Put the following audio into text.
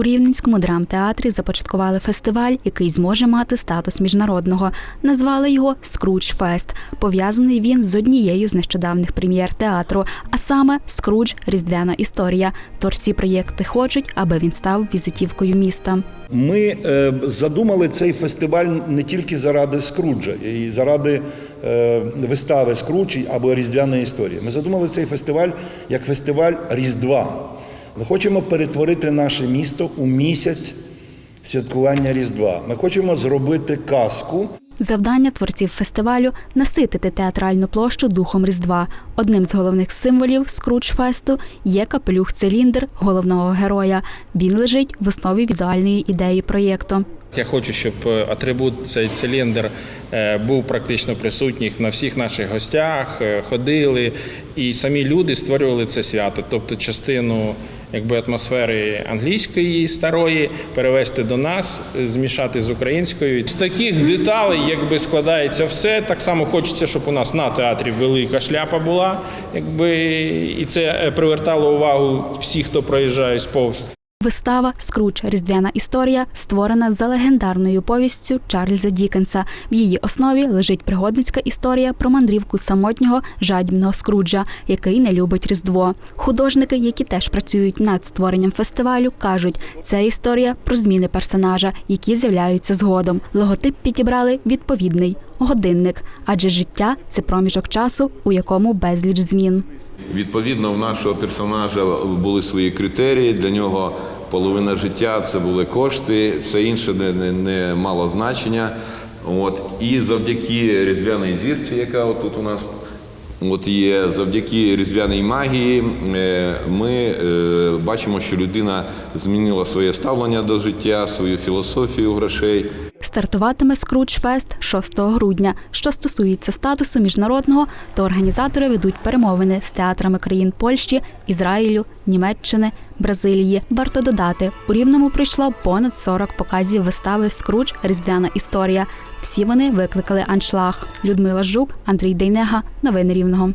У Рівненському драмтеатрі започаткували фестиваль, який зможе мати статус міжнародного. Назвали його Скрудж Фест. Пов'язаний він з однією з нещодавних прем'єр театру, а саме Скрудж Різдвяна історія. Творці проєкти хочуть, аби він став візитівкою міста. Ми е, задумали цей фестиваль не тільки заради Скруджа і заради е, вистави Скрудж або Різдвяної історії. Ми задумали цей фестиваль як фестиваль Різдва. Ми хочемо перетворити наше місто у місяць святкування Різдва. Ми хочемо зробити казку. Завдання творців фестивалю наситити театральну площу духом Різдва. Одним з головних символів Скрудж-фесту є капелюх-циліндр головного героя. Він лежить в основі візуальної ідеї проєкту. Я хочу, щоб е, атрибут цей циліндр е, був практично присутній на всіх наших гостях, е, ходили, і самі люди створювали це свято, тобто частину якби атмосфери англійської старої перевести до нас, змішати з українською. З таких деталей, якби складається все. Так само хочеться, щоб у нас на театрі велика шляпа була, якби і це е, привертало увагу всіх, хто проїжджає сповз. Вистава Скрудж Різдвяна історія створена за легендарною повістю Чарльза Дікенса. В її основі лежить пригодницька історія про мандрівку самотнього жадібного Скруджа, який не любить Різдво. Художники, які теж працюють над створенням фестивалю, кажуть, це історія про зміни персонажа, які з'являються згодом. Логотип підібрали відповідний годинник, адже життя це проміжок часу, у якому безліч змін. Відповідно, у нашого персонажа були свої критерії. Для нього половина життя це були кошти, все інше не, не, не мало значення. От. І завдяки різдвяній зірці, яка от тут у нас от є, завдяки різдвяній магії, е, ми е, бачимо, що людина змінила своє ставлення до життя, свою філософію грошей. Стартуватиме Скрудж Фест 6 грудня. Що стосується статусу міжнародного, то організатори ведуть перемовини з театрами країн Польщі, Ізраїлю, Німеччини, Бразилії. Варто додати, у Рівному прийшло понад 40 показів вистави Скрудж Різдвяна історія. Всі вони викликали аншлаг. Людмила Жук, Андрій Дейнега. Новини Рівного.